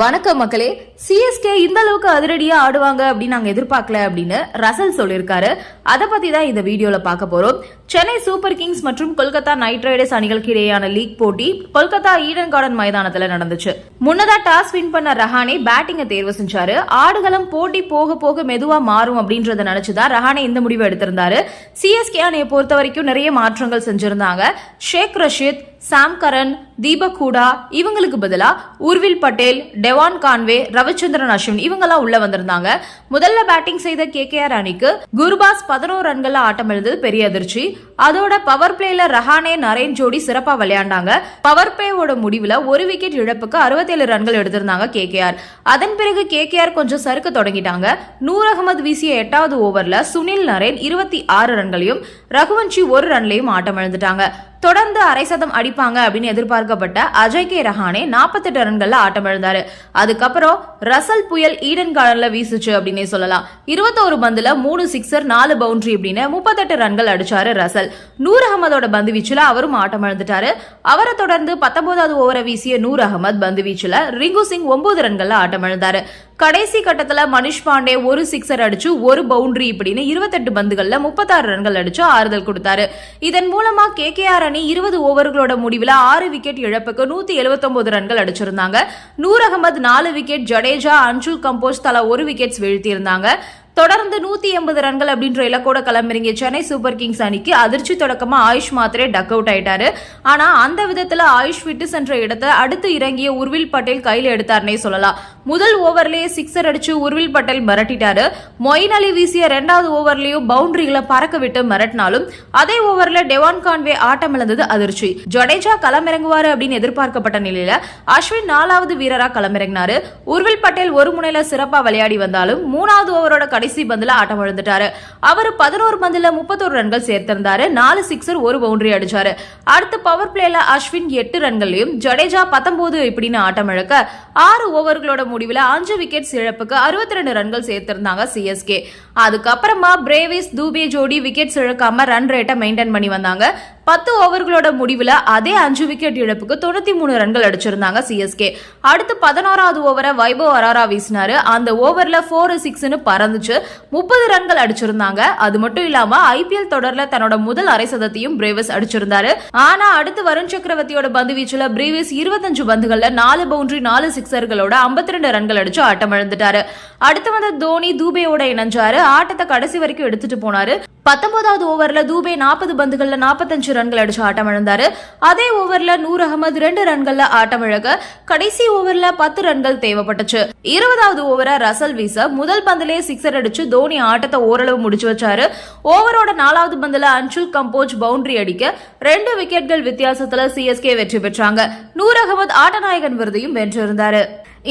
வணக்கம் மக்களே சிஎஸ்கே இந்த அளவுக்கு அதிரடியா ஆடுவாங்க அப்படின்னு நாங்க எதிர்பார்க்கல அப்படின்னு ரசல் சொல்லியிருக்காரு. அதை பத்தி தான் இந்த வீடியோல பார்க்க போறோம். சென்னை சூப்பர் கிங்ஸ் மற்றும் கொல்கத்தா நைட் ரைடர்ஸ் அணிகளுக்கு இடையேயான லீக் போட்டி கொல்கத்தா ஈடன் கார்டன் மைதானத்துல நடந்துச்சு. முன்னதா டாஸ் வின் பண்ண ரஹானே பேட்டிங்கை தேர்வு செஞ்சாரு. ஆடுகளம் போட்டி போக போக மெதுவா மாறும் அப்படின்றத நினைச்சுதான் ரஹானே இந்த முடிவை எடுத்திருந்தாரு. சிஎஸ்கே அணியை பொறுத்த வரைக்கும் நிறைய மாற்றங்கள் செஞ்சிருந்தாங்க. ஷேக் ரஷீத் சாம் கரன் தீபக் ஹூடா இவங்களுக்கு பதிலா உர்வில் பட்டேல் டெவான் கான்வே ரவிச்சந்திரன் அஸ்வின் இவங்கெல்லாம் உள்ள வந்திருந்தாங்க. முதல்ல பேட்டிங் செய்த கேகேஆர் அணிக்கு குருபாஸ் பதினோரு ரன்கள்ல ஆட்டம் எழுந்தது பெரிய அதிர்ச்சி. அதோட பவர் பிளேல ரஹானே நரேன் ஜோடி சிறப்பா விளையாண்டாங்க. பவர் பிளேவோட முடிவுல ஒரு விக்கெட் இழப்புக்கு அறுபத்தேழு ரன்கள் எடுத்திருந்தாங்க கேகேஆர். அதன் பிறகு கேகேஆர் கொஞ்சம் சறுக்க தொடங்கிட்டாங்க. நூர் அகமது வீசிய எட்டாவது ஓவர்ல சுனில் நரேன் இருபத்தி ஆறு ரன்களையும் ரகுவன்ஷி ஒரு ரன்லையும் ஆட்டம் இழந்துட்டாங்க தொடர்ந்து அரை சதம் அடிப்பாங்க அப்படின்னு எதிர்பார்க்கப்பட்ட அஜய் கே ரஹானே நாற்பத்தெட்டு ரன்கள்ல ஆட்டம் இழந்தாரு. அதுக்கப்புறம் ரசல் புயல் ஈடன் கார்டன்ல வீசுச்சு அப்படின்னே சொல்லலாம். இருபத்தோரு பந்துல மூணு சிக்ஸர் நாலு பவுண்டரி அப்படின்னு முப்பத்தெட்டு ரன்கள் அடிச்சாரு ரசல். நூர் அகமதோட பந்து வீச்சுல அவரும் ஆட்டம் இழந்துட்டாரு. அவரை தொடர்ந்து பத்தொன்பதாவது ஓவரை வீசிய நூர் அகமது பந்து வீச்சுல ரிங்கு சிங் ஒன்பது ரன்கள்ல ஆட்டம் இழந்தாரு. கடைசி கட்டத்துல மனிஷ் பாண்டே ஒரு சிக்ஸர் அடிச்சு ஒரு பவுண்டரி இப்படின்னு இருபத்தெட்டு பந்துகள்ல முப்பத்தாறு ரன்கள் அடிச்சு ஆறுதல் கொடுத்தாரு. இதன் மூலமா கே அணி இருபது ஓவர்களோட முடிவில் ஆறு விக்கெட் இழப்புக்கு நூத்தி எழுபத்தொன்பது ரன்கள் அடிச்சிருந்தாங்க. நூர் அகமது நாலு விக்கெட் ஜடேஜா அன்சுல் கம்போஸ் தலா ஒரு விக்கெட்ஸ் வீழ்த்தியிருந்தாங்க. தொடர்ந்து நூத்தி எண்பது ரன்கள் அப்படின்ற இலக்கோட களமிறங்கிய சென்னை சூப்பர் கிங்ஸ் அணிக்கு அதிர்ச்சி தொடக்கமா ஆயுஷ் மாத்திரே டக் அவுட் ஆயிட்டாரு. ஆனா அந்த விதத்துல ஆயுஷ் விட்டு சென்ற இடத்தை அடுத்து இறங்கிய உர்வில் பட்டேல் கையில் எடுத்தார்னே சொல்லலாம். முதல் ஓவர்லயே சிக்ஸர் அடிச்சு உர்வில் பட்டேல் மிரட்டிட்டாரு. மொயின் அலி வீசிய ரெண்டாவது ஓவர்லயும் பவுண்டரிகளை பறக்க விட்டு மிரட்டினாலும் அதே ஓவர்ல டெவான் கான்வே ஆட்டம் இழந்தது அதிர்ச்சி. ஜடேஜா களமிறங்குவாரு அப்படின்னு எதிர்பார்க்கப்பட்ட நிலையில அஸ்வின் நாலாவது வீரரா களமிறங்கினாரு. உர்வில் பட்டேல் ஒரு முனையில சிறப்பா விளையாடி வந்தாலும் மூணாவது ஓவரோட கடைசி பந்துல ஆட்டம் இழந்துட்டாரு. அவர் பதினோரு பந்துல முப்பத்தோரு ரன்கள் சேர்த்திருந்தாரு. நாலு சிக்ஸர் ஒரு பவுண்டரி அடிச்சாரு. அடுத்து பவர் பிளேல அஸ்வின் எட்டு ரன்களையும் ஜடேஜா பத்தொன்பது இப்படின்னு ஆட்டம் இழக்க ஆறு ஓவர்களோட முடிவில் அஞ்சு விக்கெட் இழப்புக்கு அறுபத்தி ரெண்டு ரன்கள் சேர்த்திருந்தாங்க சிஎஸ்கே அதுக்கப்புறமா பிரேவிஸ் தூபே ஜோடி விக்கெட் இழக்காம ரன் ரேட்டை மெயின்டைன் பண்ணி வந்தாங்க. பத்து ஓவர்களோட முடிவில் அதே அஞ்சு விக்கெட் இழப்புக்கு தொண்ணூற்றி மூணு ரன்கள் அடிச்சிருந்தாங்க சிஎஸ்கே அடுத்து பதினோராவது ஓவரை வைபவ் அராரா வீசினாரு. அந்த ஓவரில் ஃபோர் சிக்ஸ்னு பறந்துச்சு. முப்பது ரன்கள் அடிச்சிருந்தாங்க. அது மட்டும் இல்லாம ஐபிஎல் தொடர்ல தன்னோட முதல் அரை சதத்தையும் பிரேவிஸ் அடிச்சிருந்தாரு. ஆனா அடுத்து வருண் சக்கரவர்த்தியோட பந்து வீச்சுல பிரேவிஸ் இருபத்தஞ்சு பந்துகள்ல நாலு பவுண்டரி நாலு சிக்ஸர்களோட ஐம்பத்தி ரெண்டு ரன்கள் அடிச்சு ஆட்டம் இழந்துட்டாரு. அடுத்து வந்த தோனி தூபேயோட இணைஞ்சாரு. ஆட்டத்தை கடைசி வரைக்கும் எடுத்துட்டு போனாரு. பத்தொன்பதாவது ஓவர்ல தூபே நாற்பது பந்துகள்ல நாற்பத்தஞ்சு ரன்கள் அடிச்சு ஆட்டம் இழந்தாரு. அதே ஓவர்ல நூர் அகமது ரெண்டு ரன்கள்ல ஆட்டம் இழக்க கடைசி ஓவர்ல பத்து ரன்கள் தேவைப்பட்டுச்சு. இருபதாவது ஓவர ரசல் வீச முதல் பந்திலே சிக்ஸர் அடிச்சு தோனி ஆட்டத்தை ஓரளவு முடிச்சு வச்சாரு. ஓவரோட நாலாவது பந்துல அன்சுல் கம்போஜ் பவுண்டரி அடிக்க ரெண்டு விக்கெட்கள் வித்தியாசத்துல சிஎஸ்கே வெற்றி பெற்றாங்க. நூர் அகமது ஆட்டநாயகன் விருதையும் வென்றிருந்தாரு.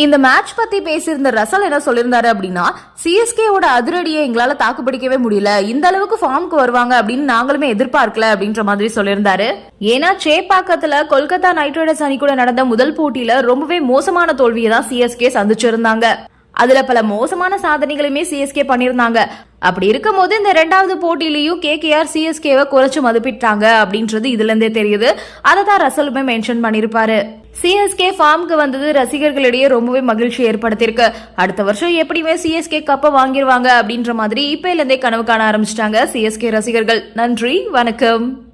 இந்த மேட்ச் பத்தி பேசியிருந்த ரசல் என்ன சொல்லியிருந்தாரு அப்படின்னா சிஎஸ்கேவோட அதிரடியை எங்களால தாக்குப்பிடிக்கவே முடியல. இந்த அளவுக்கு ஃபார்முக்கு வருவாங்க அப்படின்னு நாங்களுமே எதிர்பார்க்கல அப்படின்ற மாதிரி சொல்லியிருந்தாரு. ஏன்னா சேப்பாக்கத்துல கொல்கத்தா நைட் ரைடர்ஸ் அணி கூட நடந்த முதல் போட்டியில ரொம்பவே மோசமான தோல்வியை தான் சிஎஸ்கே சந்திச்சிருந்தாங்க. அதுல பல மோசமான சாதனைகளுமே சிஎஸ்கே பண்ணியிருந்தாங்க. அப்படி இருக்கும் போது இந்த ரெண்டாவது போட்டியிலையும் கேகேஆர் சிஎஸ்கேவை குறைச்சு மதிப்பிட்டாங்க அப்படின்றது இதுல இருந்தே தெரியுது அதை தான் ரசலுமே மென்ஷன் பண்ணிருப்பாரு சிஎஸ்கே ஃபார்முக்கு வந்தது ரசிகர்களிடையே ரொம்பவே மகிழ்ச்சி ஏற்படுத்தியிருக்கு. அடுத்த வருஷம் எப்படியுமே சிஎஸ்கே கப்பை வாங்கிடுவாங்க அப்படின்ற மாதிரி இப்ப இருந்தே கனவு காண ஆரம்பிச்சிட்டாங்க சிஎஸ்கே ரசிகர்கள். நன்றி வணக்கம்.